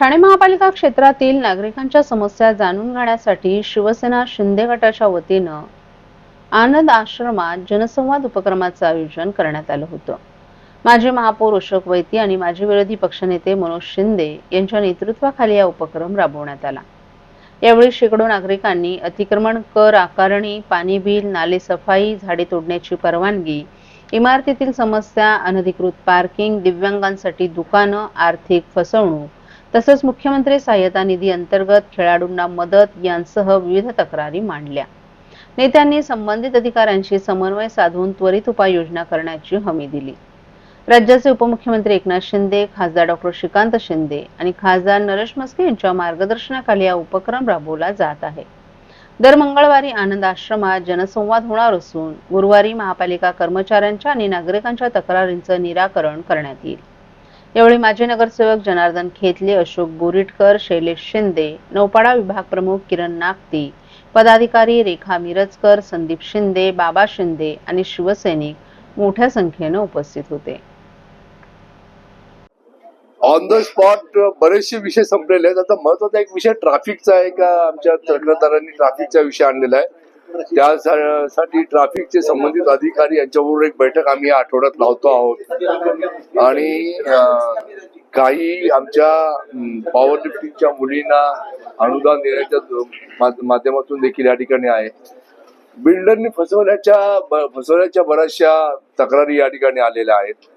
ठाणे महापालिका क्षेत्रातील नागरिकांच्या समस्या जाणून घेण्यासाठी शिवसेना शिंदे गटाच्या वतीनं आनंद आश्रमात जनसंवाद उपक्रमाचं आयोजन करण्यात आलं होतं. माजी महापौर अशोक वैती आणि माजी विरोधी पक्षनेते मनोज शिंदे यांच्या नेतृत्वाखाली या उपक्रम राबवण्यात आला. यावेळी शेकडो नागरिकांनी अतिक्रमण कर आकारणी पाणी बिल नाले सफाई झाडे तोडण्याची परवानगी इमारतीतील समस्या अनधिकृत पार्किंग दिव्यांगांसाठी दुकानं आर्थिक फसवणूक तसंच मुख्यमंत्री सहाय्यता निधी अंतर्गत खेळाडूंना मदत यांसह विविध तक्रारी मांडल्या. नेत्यांनी संबंधित अधिकाऱ्यांशी समन्वय साधून त्वरित उपाययोजना करण्याची हमी दिली. राज्याचे उपमुख्यमंत्री एकनाथ शिंदे खासदार डॉक्टर श्रीकांत शिंदे आणि खासदार नरेश मस्के यांच्या मार्गदर्शनाखाली हा उपक्रम राबवला जात आहे. दर मंगळवारी आनंद आश्रमात जनसंवाद होणार असून गुरुवारी महापालिका कर्मचाऱ्यांच्या आणि नागरिकांच्या तक्रारींचं निराकरण करण्यात येईल. यावेळी माजी नगरसेवक जनार्दन खेतले अशोक बोरिटकर शैलेश शिंदे नौपाडा विभाग प्रमुख किरण नागती पदाधिकारी रेखा मिरजकर संदीप शिंदे बाबा शिंदे आणि शिवसैनिक मोठ्या संख्येनं उपस्थित होते. ऑन द स्पॉट बरेचसे विषय संपलेले आहेत. आता महत्त्वाचा एक विषय ट्रॅफिकचा आहे का? आमच्या तक्रारदारांनी ट्रॅफिकचा विषय आणलेला आहे. त्यासाठी ट्रॅफिकचे संबंधित अधिकारी यांच्याबरोबर एक बैठक आम्ही या आठवड्यात लावतो आहोत. आणि काही आमच्या पॉवर लिफ्टिंगच्या मुलींना अनुदान देण्याच्या माध्यमातून देखील या ठिकाणी आहे. बिल्डरनी फसवण्याच्या फसवण्याच्या बऱ्याचशा तक्रारी या ठिकाणी आलेल्या आहेत.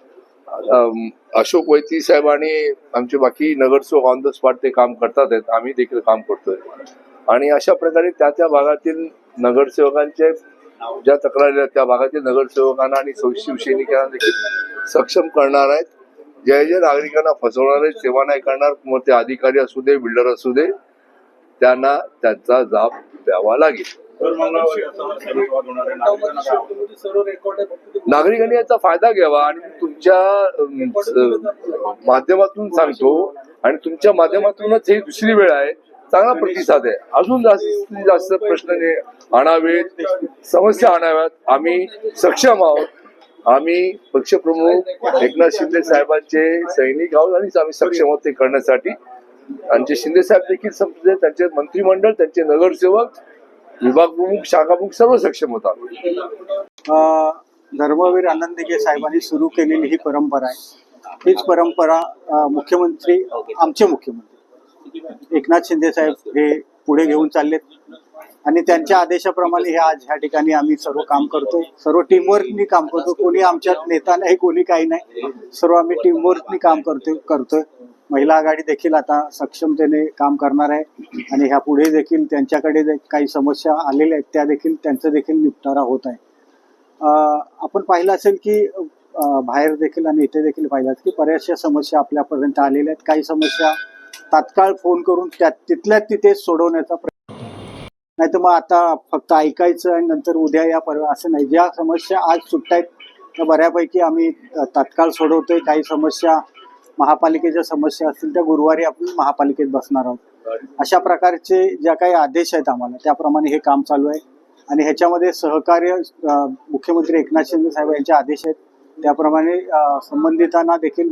अशोक वैती साहेब आणि आमचे बाकी नगरसेवक ऑन द स्पॉट ते काम करतात आहेत. आम्ही देखील काम करतोय. आणि अशा प्रकारे त्या त्या भागातील नगरसेवकांचे ज्या तक्रारी आहेत त्या भागातील नगरसेवकांना आणि शिवसैनिकांना देखील सक्षम करणार आहेत. जे जे नागरिकांना फसवणार आहेत सेवा नाही करणार मग ते अधिकारी असू दे बिल्डर असू दे त्यांना त्यांचा जाब द्यावा लागेल. नागरिकांनी याचा फायदा घ्यावा आणि तुमच्या माध्यमातून सांगतो आणि तुमच्या माध्यमातूनच ही दुसरी वेळ आहे. चांगला प्रतिसाद आहे. अजून जास्तीत जास्त प्रश्न आणावेत. समस्या आणाव्यात. आम्ही सक्षम आहोत. आम्ही पक्षप्रमुख एकनाथ शिंदे साहेबांचे सैनिक आहोत आणि आम्ही सक्षम आहोत ते करण्यासाठी. आमचे शिंदे साहेब देखील समजले. त्यांचे मंत्रिमंडळ त्यांचे नगरसेवक विभाग प्रमुख शाखा प्रमुख सर्व सक्षम होतात धर्मवीर आनंदगे साहेबांनी सुरू केलेली ही परंपरा आहे. हीच परंपरा मुख्यमंत्री आमचे मुख्यमंत्री एकनाथ शिंदे साहेब हे पुढे घेऊन चाललेत. आणि त्यांच्या आदेशाप्रमाणे हे आज ह्या ठिकाणी आम्ही सर्व काम करतो सर्व टीमवर्कनी काम करतो कोणी आमच्यात नेता नाही कोणी काही नाही. सर्व आम्ही टीमवर्कनी काम करतो करतोय. महिला आघाडी देखील आता सक्षमतेने काम करणार आहे. आणि ह्या पुढे देखील त्यांच्याकडे जे काही समस्या आलेल्या आहेत त्या देखील त्यांचं देखील निपटारा होत आहे. आपण पाहिलं असेल की बाहेर देखील आणि इथे देखील पाहिलं की बऱ्याचशा समस्या आपल्यापर्यंत आलेल्या आहेत. काही समस्या तात्काळ फोन करून त्या तिथल्या तिथे सोडवण्याचा प्रयत्न नाही तर मग आता फक्त ऐकायचं आणि नंतर उद्या या परवा असं नाही. ज्या समस्या आज सुटतायत त्या बऱ्यापैकी आम्ही तात्काळ सोडवतोय. काही समस्या महापालिकेच्या समस्या असतील त्या गुरुवारी आपण महापालिकेत बसणार आहोत. अशा प्रकारचे ज्या काही आदेश आहेत आम्हाला त्याप्रमाणे हे काम चालू आहे. आणि ह्याच्यामध्ये सहकार्य मुख्यमंत्री एकनाथ शिंदे साहेब यांचे आदेश आहेत. त्याप्रमाणे संबंधितांना देखील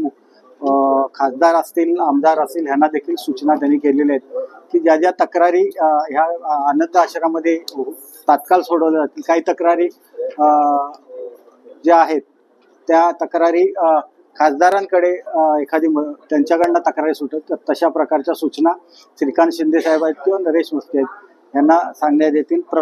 खासदार असतील आमदार असतील ह्यांना देखील सूचना त्यांनी केलेल्या आहेत की ज्या ज्या तक्रारी ह्या अनंत आश्रमामध्ये तात्काळ सोडवल्या जातील. काही तक्रारी ज्या आहेत त्या तक्रारी खासदारांकडे एखादी म- त्यांच्याकडनं तक्रारी सुटत तशा प्रकारच्या सूचना श्रीकांत शिंदे साहेब आहेत किंवा नरेश मस्के आहेत यांना सांगण्यात येतील.